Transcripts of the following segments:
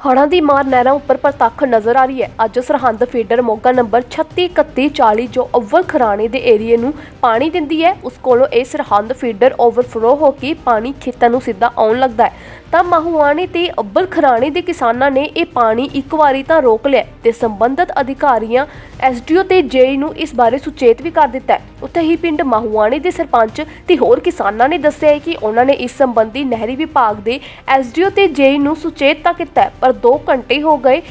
ਹੜਾਂ ਦੀ ਮਾਰ ਨਹਿਰਾਂ ਉੱਪਰ ਪ੍ਰਤੱਖ ਨਜ਼ਰ ਆ ਰਹੀ ਹੈ। ਅੱਜ ਸਰਹੰਦ ਫੀਡਰ ਮੋਗਾ ਨੰਬਰ 363140 ਜੋ ਅਵਲ ਖਰਾਣੇ ਦੇ ਏਰੀਏ ਨੂੰ ਪਾਣੀ ਦਿੰਦੀ ਹੈ, ਉਸ ਕੋਲੋਂ ਇਹ ਸਰਹੰਦ ਫੀਡਰ ਓਵਰਫਲੋ ਹੋ ਕੇ ਪਾਣੀ ਖੇਤਾਂ ਨੂੰ ਸਿੱਧਾ ਆਉਣ ਲੱਗਦਾ ਹੈ। ਤਾਂ ਮਾਹੂਆਣੀ ਤੇ ਅੱਬਲ ਖਰਾਣੇ ਦੇ ਕਿਸਾਨਾਂ ਨੇ ਇਹ ਪਾਣੀ ਇੱਕ ਵਾਰੀ ਤਾਂ ਰੋਕ ਲਿਆ ਤੇ ਸੰਬੰਧਤ ਅਧਿਕਾਰੀਆਂ ਐਸਡੀਓ ਤੇ ਜੇਈ ਨੂੰ ਇਸ ਬਾਰੇ ਸੁਚੇਤ ਵੀ ਕਰ ਦਿੱਤਾ ਉੱਥੇ ਹੀ ਪਿੰਡ ਮਾਹੂਆਣੀ ਦੇ ਸਰਪੰਚ ਤੇ ਹੋਰ ਕਿਸਾਨਾਂ ਨੇ ਦੱਸਿਆ ਹੈ ਕਿ ਉਹਨਾਂ ਨੇ ਇਸ ਸੰਬੰਧੀ ਨਹਿਰੀ ਵਿਭਾਗ ਦੇ ਐਸਡੀਓ ਤੇ ਜੇਈ ਨੂੰ ਸੁਚੇਤ ਤਾਂ ਕੀਤਾ ਪਰ 2 ਘੰਟੇ ਹੋ ਗਏ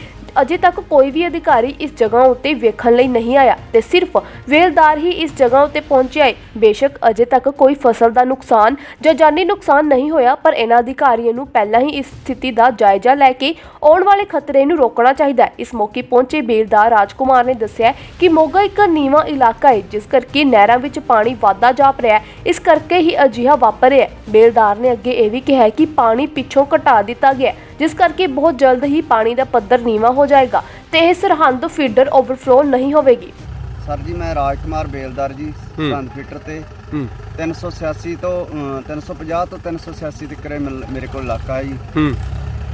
ਅਜੇ ਤੱਕ ਕੋਈ ਵੀ ਅਧਿਕਾਰੀ ਇਸ ਜਗ੍ਹਾ ਉੱਤੇ ਵੇਖਣ ਲਈ ਨਹੀਂ ਆਇਆ ਤੇ ਸਿਰਫ ਵੇਲਦਾਰ ਹੀ ਇਸ ਜਗ੍ਹਾ ਉੱਤੇ ਪਹੁੰਚਿਆ ਹੈ ਬੇਸ਼ੱਕ ਅਜੇ ਤੱਕ ਕੋਈ ਫਸਲ ਦਾ ਨੁਕਸਾਨ ਜਾਂ ਜਾਨੀ ਨੁਕਸਾਨ ਨਹੀਂ ਹੋਇਆ, ਪਰ ਇਹਨਾਂ ਅਧਿਕਾਰੀਆਂ ਨੂੰ ਪਹਿਲਾਂ ਹੀ ਇਸ ਸਥਿਤੀ ਦਾ ਜਾਇਜ਼ਾ ਲੈ ਕੇ ਆਉਣ ਵਾਲੇ ਖਤਰੇ ਨੂੰ ਰੋਕਣਾ ਚਾਹੀਦਾ ਹੈ। ਇਸ ਮੌਕੇ ਪਹੁੰਚੇ ਬੇਲਦਾਰ ਰਾਜਕੁਮਾਰ ਨੇ ਦੱਸਿਆ ਕਿ ਮੋਗਾ ਇੱਕ ਨੀਵਾਂ ਇਲਾਕਾ ਹੈ, ਜਿਸ ਕਰਕੇ ਨਹਿਰਾਂ ਵਿੱਚ ਪਾਣੀ ਵਾਧਾ ਜਾਪ ਰਿਹਾ ਹੈ। ਇਸ ਕਰਕੇ ਹੀ ਅਜਿਹਾ ਵਾਪਰ ਰਿਹਾ ਹੈ। ਬੇਲਦਾਰ ਨੇ ਅੱਗੇ ਇਹ ਵੀ ਕਿਹਾ ਕਿ ਪਾਣੀ ਪਿੱਛੋਂ ਘਟਾ ਦਿੱਤਾ ਗਿਆ ਜਿਸ ਕਰਕੇ ਬਹੁਤ ਜਲਦ ਹੀ ਪਾਣੀ ਦਾ ਪੱਧਰ ਨੀਵਾਂ ਹੋ ਜਾਏਗਾ ਤੇ ਇਹ ਸਰਹੰਦ ਫੀਡਰ ਓਵਰਫਲੋ ਨਹੀਂ ਹੋਵੇਗੀ। ਸਰ ਜੀ ਮੈਂ ਰਾਜਕੁਮਾਰ ਬੇਲਦਾਰ ਜੀ ਸੰਦ ਫੀਟਰ ਤੇ। ਹੂੰ। 386 ਤੋਂ ਅਮ, 350 ਤੋਂ 386 ਤੱਕ ਮੇਰੇ ਕੋਲ ਇਲਾਕਾ ਹੈ ਜੀ।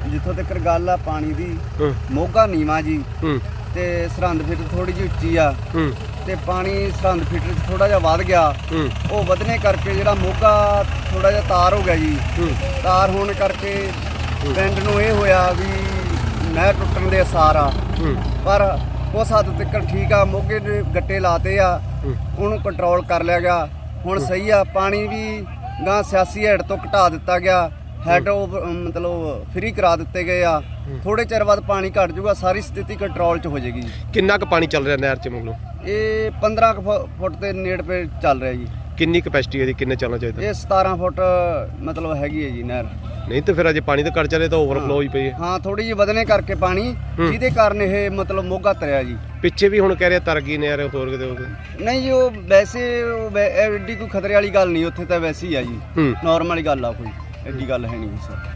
ਜਿੱਥੋਂ ਤੱਕ ਗੱਲ ਆ ਪਾਣੀ ਦੀ ਹੂੰ। ਮੋਗਾ ਨੀਵਾ ਜੀ। ਹੂੰ। ਤੇ ਸਰਹੰਦ ਫੀਟਰ ਥੋੜੀ ਜਿਹੀ ਉੱਚੀ ਆ। ਹੂੰ। ਤੇ ਪਾਣੀ ਸਰਹੰਦ ਫੀਟਰ 'ਚ ਥੋੜਾ ਜਿਹਾ ਵੱਧ ਗਿਆ। ਹੂੰ। ਉਹ ਵਧਨੇ ਕਰਕੇ ਜਿਹੜਾ ਮੋਗਾ ਥੋੜਾ ਜਿਹਾ ਤਾਰ ਹੋ ਗਿਆ ਜੀ। ਹੂੰ। ਤਾਰ ਹੋਣ ਕਰਕੇ ਪਿੰਡ ਨੂੰ ਇਹ ਹੋਇਆ ਵੀ ਨਹਿਰ ਟੁੱਟਣ ਦੇ ਅਸਾਰ ਆ। ਪਰ ਉਸ ਹੱਦ ਤੱਕ ਠੀਕ ਆ ਮੋਗੇ ਦੇ ਗੱਟੇ ਲਾਤੇ ਆ। ਉਹਨੂੰ ਕੰਟਰੋਲ ਕਰ ਲਿਆ ਗਿਆ। ਹੁਣ ਸਹੀ ਆ ਪਾਣੀ ਵੀ ਗਾਂ ਸਿਆਸੀ ਹੈਡ ਤੋਂ ਘਟਾ ਦਿੱਤਾ ਗਿਆ। ਹੈਡ ਮਤਲਬ ਫ੍ਰੀ ਕਰਾ ਦਿੱਤੇ ਗਏ ਆ। ਥੋੜੇ ਚਿਰ ਬਾਅਦ ਪਾਣੀ ਘਟ ਜਾਊਗਾ ਸਾਰੀ ਸਥਿਤੀ ਕੰਟਰੋਲ 'ਚ ਹੋ ਜਾਏਗੀ ਕਿੰਨਾ ਕੁ ਪਾਣੀ ਚੱਲ ਰਿਹਾ ਨਹਿਰ 'ਚ ਮਤਲਬ ਇਹ 15 ਕੁ ਫੁ- ਫੁੱਟ ਦੇ ਨੇੜ ਪੇ ਚੱਲ ਰਿਹਾ ਜੀ। ਕਿੰਨੀ ਕਪੈਸਿਟੀ ਹੈ ਇਹਦੀ? ਕਿੰਨੇ ਚੱਲਣਾ ਚਾਹੀਦਾ? ਇਹ 17 ਫੁੱਟ ਮਤਲਬ ਹੈਗੀ ਹੈ ਜੀ ਨਹਿਰ। ਨਹੀਂ ਤੇ ਫਿਰ ਅਜੇ ਪਾਣੀ ਤਾਂ ਘਟ ਚੱਲੇ ਤਾਂ ਓਵਰਫਲੋ ਹੋਈ ਪਈ ਹੈ। ਹਾਂ ਥੋੜੀ ਜਿਹੀ ਵਧਨੇ ਕਰਕੇ ਪਾਣੀ ਹੂੰ। ਜਿਹਦੇ ਕਾਰਨ ਇਹ ਮਤਲਬ ਮੋਗਾ ਤਰਿਆ ਜੀ। ਪਿੱਛੇ ਵੀ ਹੁਣ ਕਹਿ ਰਿਹਾ ਤਰ ਗਈ ਨਹਿਰ ਹੋਰ ਕਿਤੇ ਕਿਤੇ। ਨਹੀਂ ਜੀ ਉਹ ਵੈਸੇ ਉਹ ਵੈ- ਐਡੀ ਕੋਈ ਖਤਰੇ ਵਾਲੀ ਗੱਲ ਨਹੀਂ ਉੱਥੇ ਤਾਂ ਵੈਸੇ ਹੀ ਆ ਜੀ। ਹੂੰ। ਨਾਰਮਲ ਗੱਲ ਆ ਕੋਈ ਐਡੀ ਗੱਲ ਹੈ ਨਹੀਂ ਸਰ।